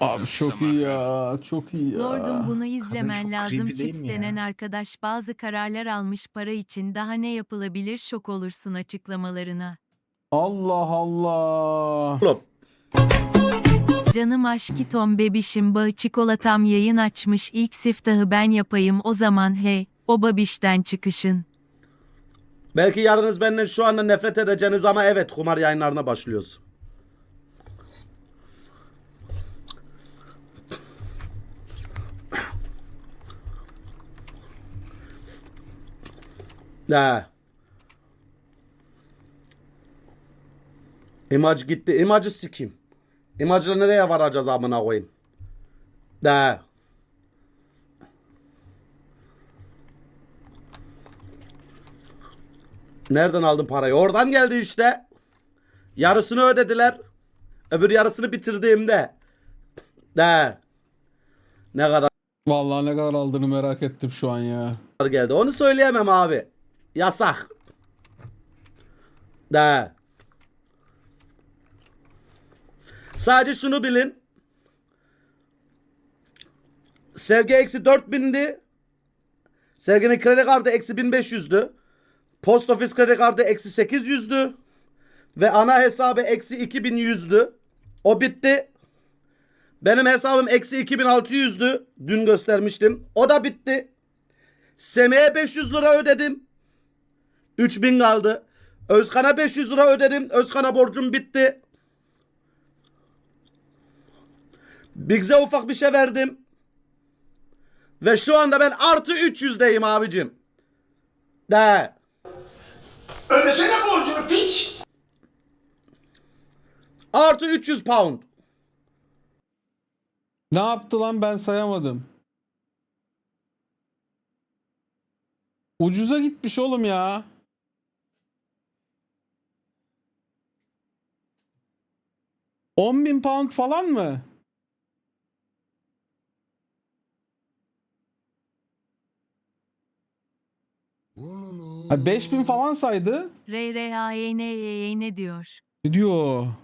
Abi çok iyi ya. Çok iyi ya. Lordum bunu izlemen çok lazım. creepy değil Chips mi ya? denen arkadaş bazı kararlar almış para için daha ne yapılabilir şok olursun açıklamalarına. Allah Allah. Oğlum Canım aşkitom bebişim bağı çikolatam yayın açmış ilk siftahı ben yapayım o zaman hey, o babişten çıkışın. belki yarınız benden şu anda nefret edeceğiniz ama evet kumar yayınlarına başlıyoruz. Ne? İmaj gitti. İmacı sikeyim. İmacla nereye varacağız amına koyayım? Ne? Nereden aldın parayı? Oradan geldi işte. Yarısını ödediler. Öbür yarısını bitirdiğimde. Ne? Ne kadar Vallahi ne kadar aldığını merak ettim şu an ya. geldi? Onu söyleyemem abi. Yasak. Ne? Sadece şunu bilin. Sevgi eksi 4000'di. Sevginin kredi kartı eksi 1500'dü. Post ofis kredi kartı eksi 800'dü. Ve ana hesabı eksi 2100'dü. O bitti. Benim hesabım eksi 2600'dü. Dün göstermiştim. O da bitti. Semih'e 500 lira ödedim. 3000 kaldı. Özkan'a 500 lira ödedim. Özkan'a borcum bitti. Biggs'e ufak bir şey verdim. Ve şu anda ben artı 300'deyim abicim. De. Ödesene borcunu piç. Artı 300 pound. Ne yaptı lan ben sayamadım. Ucuza gitmiş oğlum ya. On bin pound falan mı? Ha 5000 falan saydı. R R A Y N Y Y ne diyor? Ne diyor?